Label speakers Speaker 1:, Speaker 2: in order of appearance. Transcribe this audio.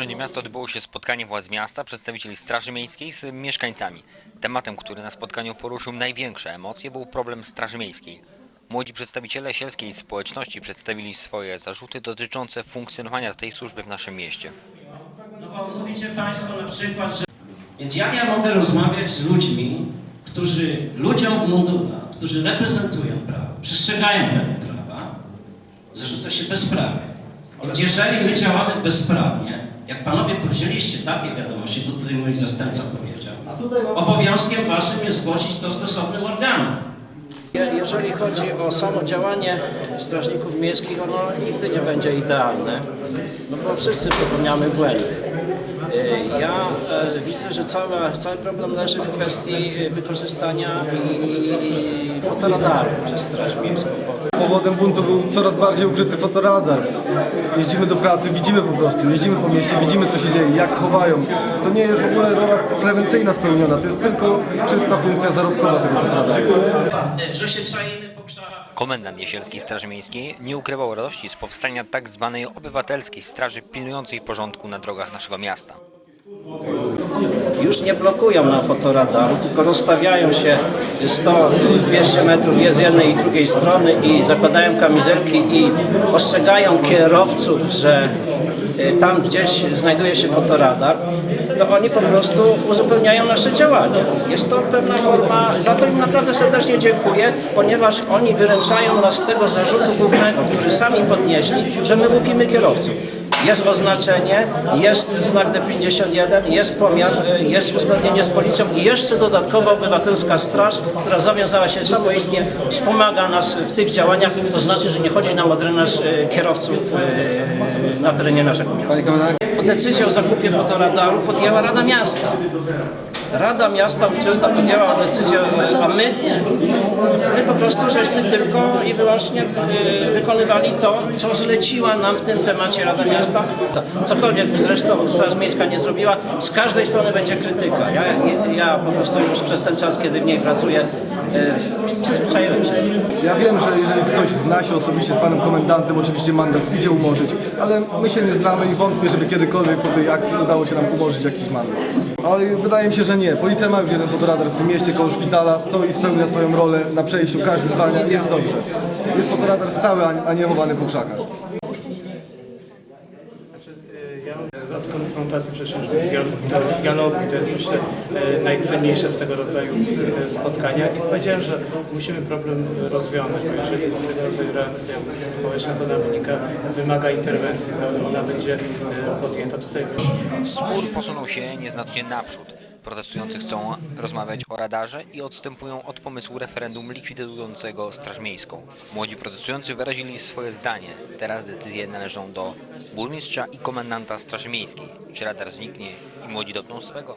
Speaker 1: Urzędzie Miasta odbyło się spotkanie władz miasta, przedstawicieli Straży Miejskiej z mieszkańcami. Tematem, który na spotkaniu poruszył największe emocje, był problem Straży Miejskiej. Młodzi przedstawiciele sielskiej społeczności przedstawili swoje zarzuty dotyczące funkcjonowania tej służby w naszym mieście.
Speaker 2: No mówicie Państwo na przykład, że... Więc ja mogę rozmawiać z ludźmi, którzy ludziom w mundurach, którzy reprezentują prawo, przestrzegają tego prawa, zarzuca się bezprawie. Więc jeżeli my działamy bezprawnie, jak Panowie powiedzieliście w takiej wiadomości, to tutaj mój zastępca powiedział, obowiązkiem Waszym jest zgłosić to stosownym organom.
Speaker 3: Je- Jeżeli chodzi o samo działanie strażników miejskich, ono nigdy nie będzie idealne, no bo wszyscy popełniamy błędy. Y, Ja e, widzę, że cały, cały problem leży w kwestii wykorzystania fotoradaru przez Straż Miejską.
Speaker 4: Powodem buntu był coraz bardziej ukryty fotoradar. Jeździmy do pracy, widzimy po prostu, jeździmy po mieście, widzimy co się dzieje, jak chowają. To nie jest w ogóle rola prewencyjna spełniona, to jest tylko czysta funkcja zarobkowa tego fotoradaru.
Speaker 2: Że się czaimy po krzakach.
Speaker 1: Komendant Jesielskiej Straży Miejskiej nie ukrywał radości z powstania tak zwanej obywatelskiej straży pilnującej porządku na drogach naszego miasta.
Speaker 3: Już nie blokują na fotoradaru, tylko rozstawiają się 100-200 metrów z jednej i drugiej strony i zakładają kamizelki i ostrzegają kierowców, że y, tam gdzieś znajduje się fotoradar, to oni po prostu uzupełniają nasze działania. Jest to pewna forma, za to im naprawdę serdecznie dziękuję, ponieważ oni wyręczają nas z tego zarzutu głównego, który sami podnieśli, że my łupimy kierowców. Jest oznaczenie, jest znak D51, jest pomiar, jest uzgodnienie z policją i jeszcze dodatkowo obywatelska straż, która zawiązała się samoistnie, wspomaga nas w tych działaniach, to znaczy, że nie chodzi nam o drenaż y, kierowców y, na terenie naszego miasta. Decyzję o zakupie fotoradaru podjęła Rada Miasta. Rada Miasta ówczesna podjęła decyzję, a my, my po prostu żeśmy tylko i wyłącznie y, wykonywali to, co zleciła nam w tym temacie Rada Miasta. To, cokolwiek zresztą Straż Miejska nie zrobiła, z każdej strony będzie krytyka. Ja, ja po prostu już przez ten czas, kiedy w niej pracuję, y, przyzwyczaiłem się.
Speaker 4: Ja wiem, że jeżeli ktoś zna się osobiście z panem komendantem, oczywiście mandat idzie umorzyć, ale my się nie znamy i wątpię, żeby kiedykolwiek po tej akcji udało się nam umorzyć jakiś mandat. Ale wydaje mi się, że nie. Policja ma już jeden fotoradar w tym mieście koło szpitala, stoi, spełnia swoją rolę na przejściu, każdy zwalnia i jest dobrze. Jest fotoradar stały, a nie chowany po krzakach.
Speaker 5: Ja od konfrontacji do dialogu to jest myślę e, najcenniejsze w tego rodzaju e, spotkaniach. I powiedziałem, że musimy problem rozwiązać, bo jeżeli jest tego rodzaju reakcja społeczna, to ona wynika, wymaga interwencji, to ona będzie e, podjęta tutaj.
Speaker 1: Spór posunął się nieznacznie naprzód. Protestujący chcą rozmawiać o radarze i odstępują od pomysłu referendum likwidującego Straż Miejską. Młodzi protestujący wyrazili swoje zdanie. Teraz decyzje należą do burmistrza i komendanta Straży Miejskiej. Czy radar zniknie i młodzi dotkną swego?